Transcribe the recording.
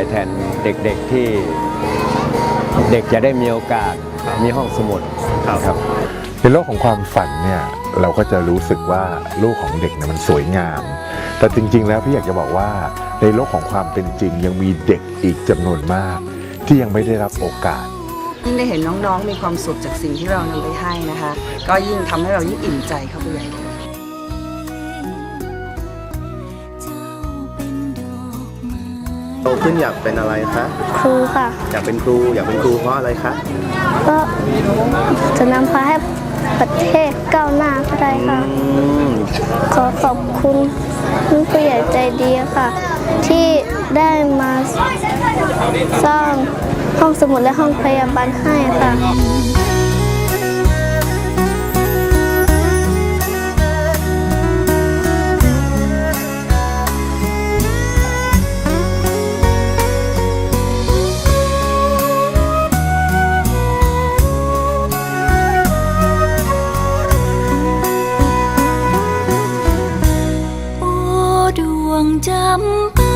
ดีใจแทนเด็กๆที่เด็กจะได้มีโอกาสมีห้องสมุดครับในโลกของความฝันเนี่ยเราก็จะรู้สึกว่าโลกของเด็กเนี่ยมันสวยงาม แต่จริง ๆ แล้วพี่อยากจะบอกว่าในโลกของความเป็นจริง ยังมีเด็กอีกจำนวนมาก ที่ยังไม่ได้รับโอกาสยิ่งได้เห็นน้องๆมีความสุขจากสิ่งที่เรานำไปให้นะคะ ก็ยิ่งทำให้เรายิ่งอิ่มใจเข้าไปใหญ่เลย โตขึ้นอยากเป็นอะไรคะครูค่ะ อยากเป็นครูอยากเป็นครูเพราะอะไรคะก็จะนำพาให้ประเทศก้าวหน้าก็ได้ค่ะอืมขอขอบคุณผู้ใหญ่ใจดีค่ะ ที่ได้มาสร้างห้องสมุดและห้องพยาบาลให้ค่ะ chẳng chăm